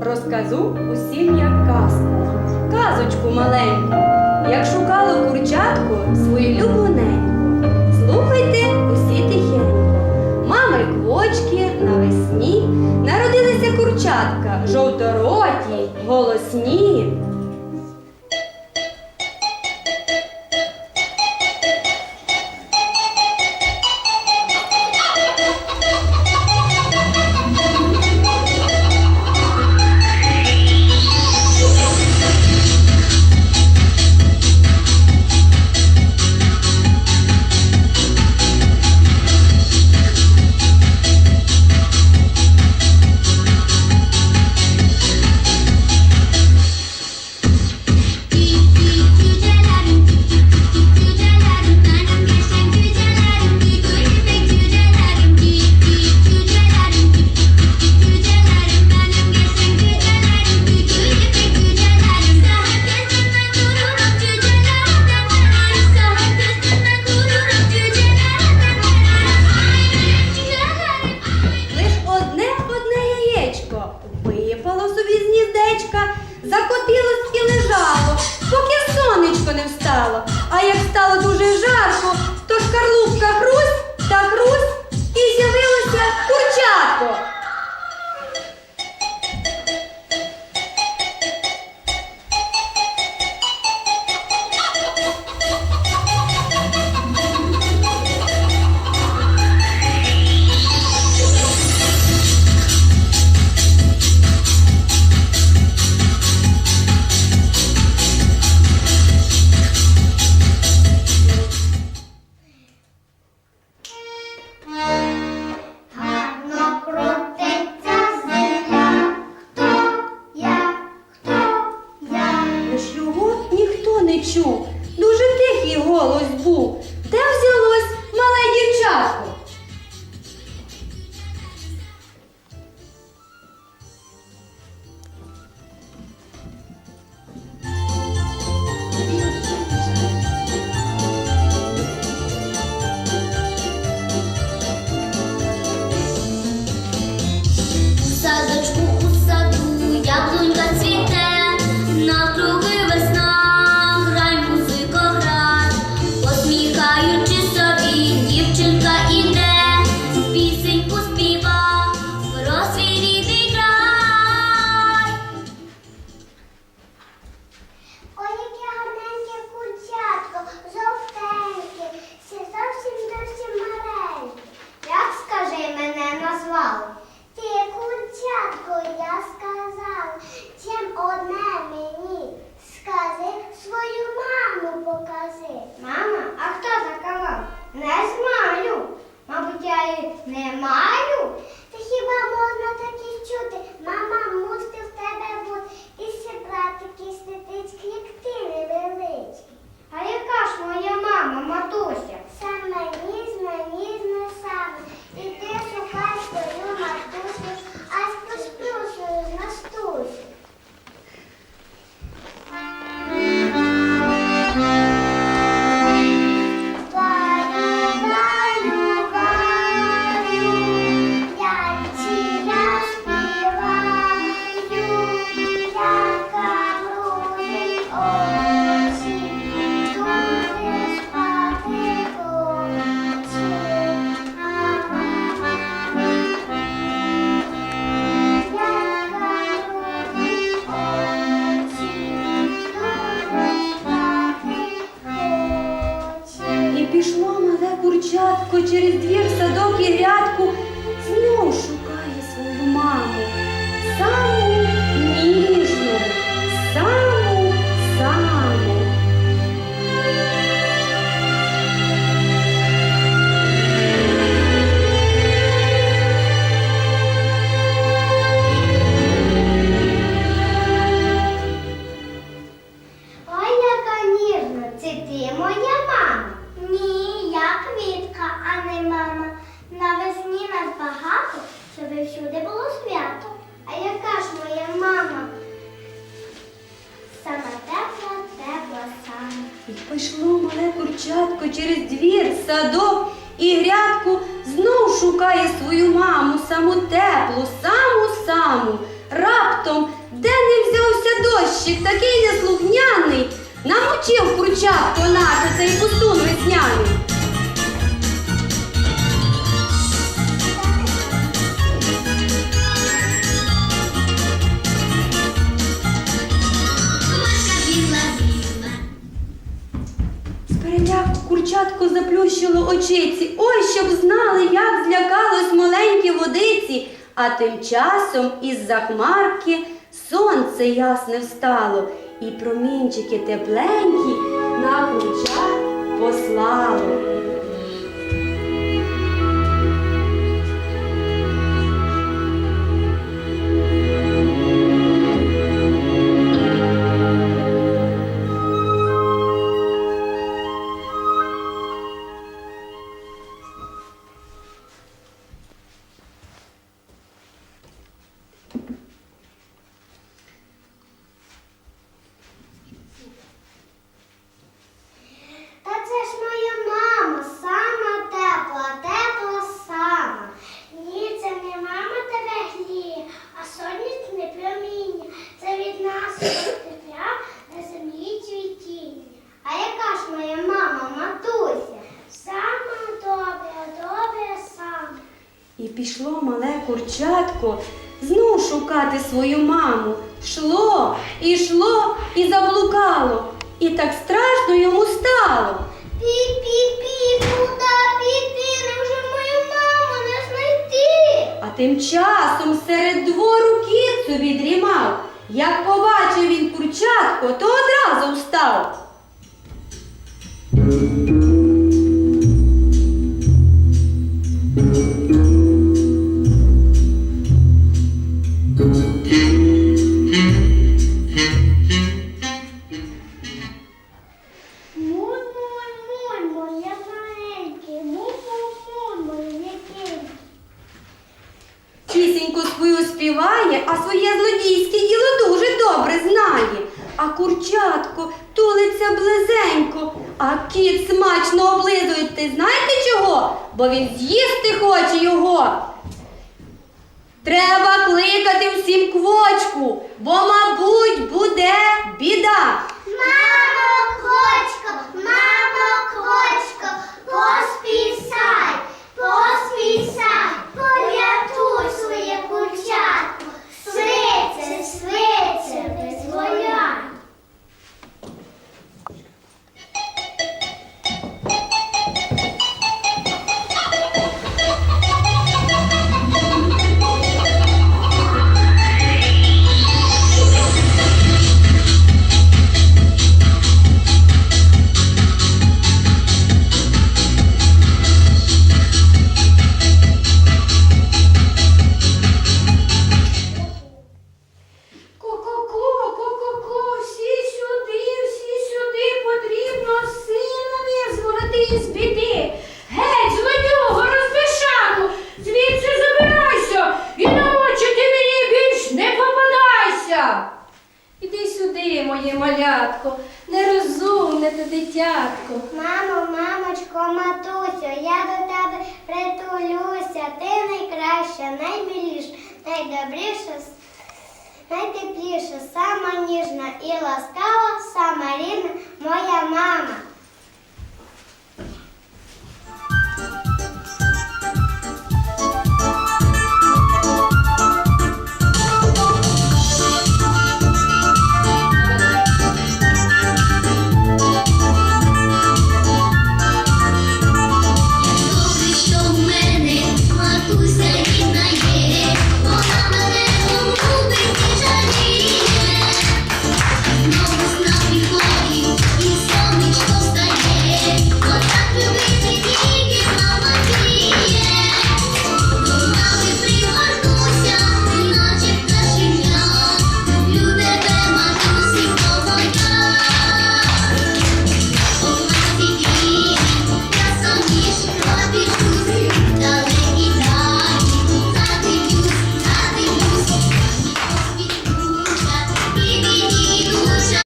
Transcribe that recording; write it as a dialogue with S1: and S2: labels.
S1: розказу усім я казку, казочку маленьку, як шукала курчатку свою любоненьку. Слухайте усі тихенько. Мами квочки навесні народилися курчатка, жовтороті, голосні. feel 他的初 Курчатко через двір, садок і грядку знов шукає свою маму, саму теплу, саму саму. Раптом
S2: де не взявся дощик, такий неслухняний, намочив курчатко наше цей пустун весняний. Заплющило очиці. Ой, щоб знали, як злякалось маленькі водиці. А тим часом із-за хмарки сонце ясне встало, і промінчики тепленькі на плечах послало. І пішло мале курчатко знов шукати свою маму. Шло, і йшло, і заблукало. І так страшно йому стало.
S1: Пі-пі-пі, куди піти? Невже мою маму не знайти?
S2: А тим часом серед двору кіт собі дрімав. Як побачив він курчатко, то одразу встав. Кіт смачно облизують, Ти знаєте чого? Бо він з'їсти хоче його. Треба кликати всім квочку, бо, мабуть, буде біда.
S1: Мамо, квочко, мамо, квочко, поспісай,
S3: дитятко.
S1: Мамо, мамочко, матусю, я до тебе притулюся, ти найкраща, наймиліша, найдобріша, найтепліша, сама ніжна і ласкава, сама рідна моя мама.